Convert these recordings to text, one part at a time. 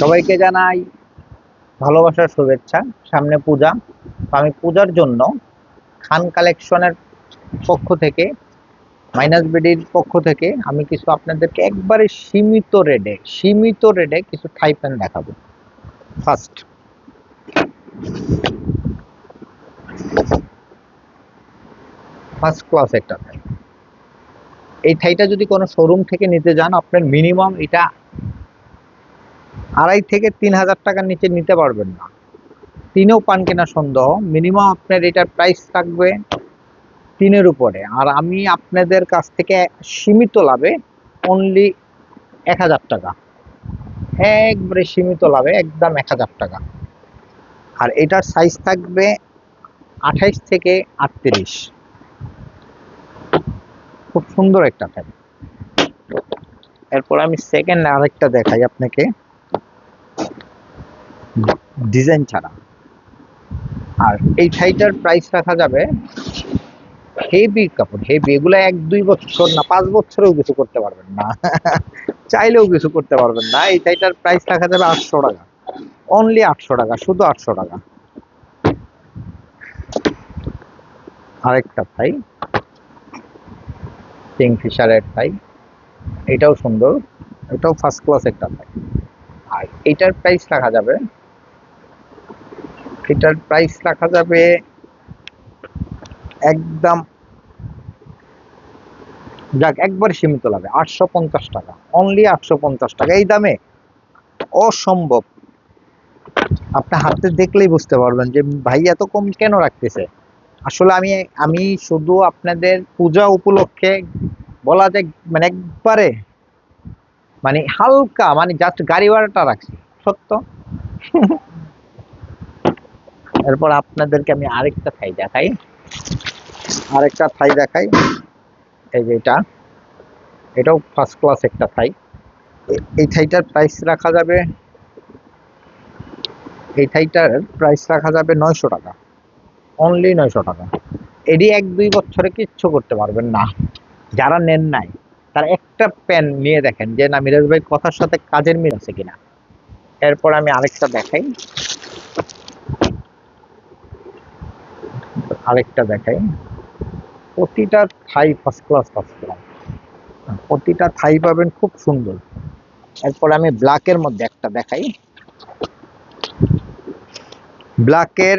সবাইকে জানাই ভালোবাসার শুভেচ্ছা, সামনে পূজা। আমি পূজার জন্য খান কালেকশনের পক্ষ থেকে, মাইনাস বিডির পক্ষ থেকে আমি কিছু আপনাদেরকে একবারে সীমিত রেডে সীমিত রেডে কিছু থাই প্যান্ট দেখাবো। ফার্স্ট ফার্স্ট ক্লাস একটা থাই এই থাইটা যদি কোনো শোরুম থেকে নিতে যান, আপনার মিনিমাম এটা আড়াই থেকে তিন হাজার টাকার নিচে নিতে পারবেন না। তিনেও পান কেনা সন্দেহ। মিনিমাম আপনার এটার প্রাইস থাকবে তিনের উপরে। আর আমি আপনাদের কাছ থেকে সীমিত লাভে অনলি এক হাজার টাকা। একবারে সীমিত লাভে একদম এক হাজার টাকা। আর এটার সাইজ থাকবে আঠাইশ থেকে আটত্রিশ। খুব সুন্দর একটা ফ্যান এরপর আমি সেকেন্ড আরেকটা দেখাই আপনাকে। ডিজাইন ছাড়া। আর এই শাড়িটার প্রাইস রাখা যাবে হেভি কাপড় হেভি এগুলো এক দুই বছর না, পাঁচ বছরেও কিছু করতে পারবেন না। চাইলেও কিছু করতে পারবেন না। এই শাড়িটার প্রাইস রাখা যাবে আটশো টাকা। অনলি আটশো টাকা, শুধু আটশো টাকা। আরেকটা ভাই কিংফিশারের ভাই এটাও সুন্দর, এটাও ফার্স্ট ক্লাস একটা ভাই আর এটার প্রাইস রাখা যাবে এটার প্রাইস রাখা যাবে একদম যাক, একবার সীমিত লাগে আটশো পঞ্চাশ টাকা অনলি আটশো পঞ্চাশ টাকা, এই দামে অসম্ভব। আপনি হাতে দেখলেই বুঝতে পারবেন যে ভাই এত কম কেন রাখতেছে? আসলে আমি আমি শুধু আপনাদের পূজা উপলক্ষে বলা যায় মানে একবারে মানে হালকা মানে জাস্ট গাড়ি ভাড়াটা রাখছি, সত্য? এরপর আপনাদেরকে আমি আরেকটা থাই দেখাই। আরেকটা থাই দেখাই। এই যে এটা। এটাও ফার্স্ট ক্লাস একটা থাই। এই থাইটার প্রাইস রাখা যাবে এই থাইটার প্রাইস রাখা যাবে নয়শো টাকা। অনলি নয়শো টাকা। এডি এক দুই বছরে কিচ্ছু করতে পারবেন না। যারা নেন নাই তার একটা প্যান নিয়ে দেখেন যে না মিরাজ ভাই কথার সাথে কাজের মিল আছে কিনা। এরপর আমি আরেকটা দেখাই। আরেকটা দেখাই। প্রতিটা Thai first class first class প্রতিটা থাই পাবেন খুব সুন্দর। এরপর আমি ব্ল্যাকের মধ্যে একটা দেখাই। ব্ল্যাকের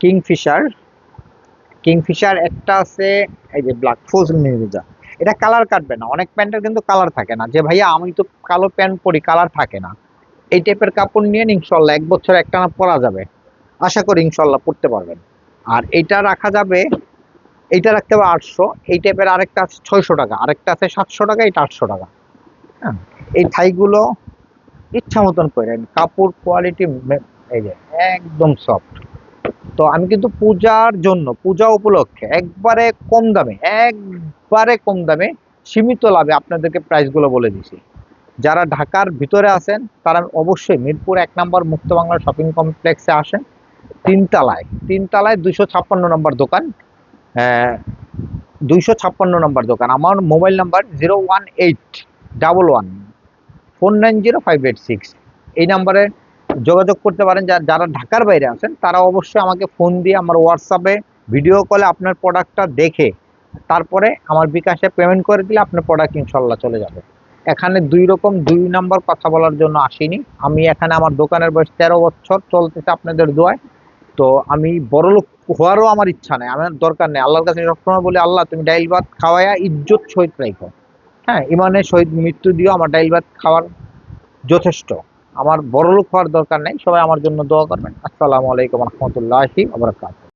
কিংফিশার কিংফিশার একটা আছে, এই যে ব্ল্যাক ফোজ মির্জা এটা কালার কাটবে না। অনেক প্যান্টের কিন্তু কালার থাকে না। যে ভাইয়া, আমি তো কালো প্যান্ট পরি কালার থাকে না। এই টাইপের কাপড় নিয়ে ইনশাল্লাহ এক বছর একটানা পরা যাবে। আশা করি ইনশাল্লাহ পড়তে পারবেন। আর এইটা রাখা যাবে, এইটা রাখতে হবে আটশো, এই টাইপের আরেকটা আছে ছয়শো টাকা, আরেকটা আছে সাতশো টাকা এটা আটশো টাকা। হ্যাঁ এই থাইগুলো ইচ্ছা মতন করেন, কাপড় কোয়ালিটি এই যে একদম সফট তো আমি কিন্তু পূজার জন্য, পূজা উপলক্ষে একবারে কম দামে, একবারে কম দামে সীমিত লাভে আপনাদেরকে প্রাইসগুলো বলে দিছি। যারা ঢাকার ভিতরে আছেন, তারা অবশ্যই মিরপুর এক নম্বর মুক্ত বাংলা শপিং কমপ্লেক্সে আসেন। তিনতলায় তিনতলায় দুইশো ছাপ্পান্ন নম্বর দোকান। দুইশো ছাপ্পান্ন নম্বর দোকান। আমার mobile number zero one eight double one, four nine zero five eight six. এই নাম্বারে যোগাযোগ করতে পারেন। যারা ঢাকার বাইরে আছেন, তারা অবশ্যই আমাকে ফোন দিয়ে আমার হোয়াটসঅ্যাপে ভিডিও কলে আপনার প্রোডাক্টটা দেখে, তারপরে আমার বিকাশে পেমেন্ট করে দিলে আপনার প্রোডাক্ট ইনশাল্লাহ চলে যাবে। এখানে দুই রকম, দুই নাম্বার কথা বলার জন্য আসিনি। আমি এখানে আমার দোকানের বয়স তেরো বছর, চলতেছে আপনাদের দোয়ায়। তো আমি বড়লোক হওয়ারও আমার ইচ্ছা নেই, আমার দরকার নেই। আল্লাহর কাছে সবসময় বলে, আল্লাহ, তুমি ডাইল ভাত খাওয়াইয়া ইজ্জত সহিত রাখো হ্যাঁ ইমানে শহীদ মৃত্যু দিও, আমার ডাইল ভাত খাওয়ার যথেষ্ট। আমার বড়লোক হওয়ার দরকার নেই, সবাই আমার জন্য দোয়া করবেন। আসসালামু আলাইকুম রহমতুল্লাহি আবরাকাত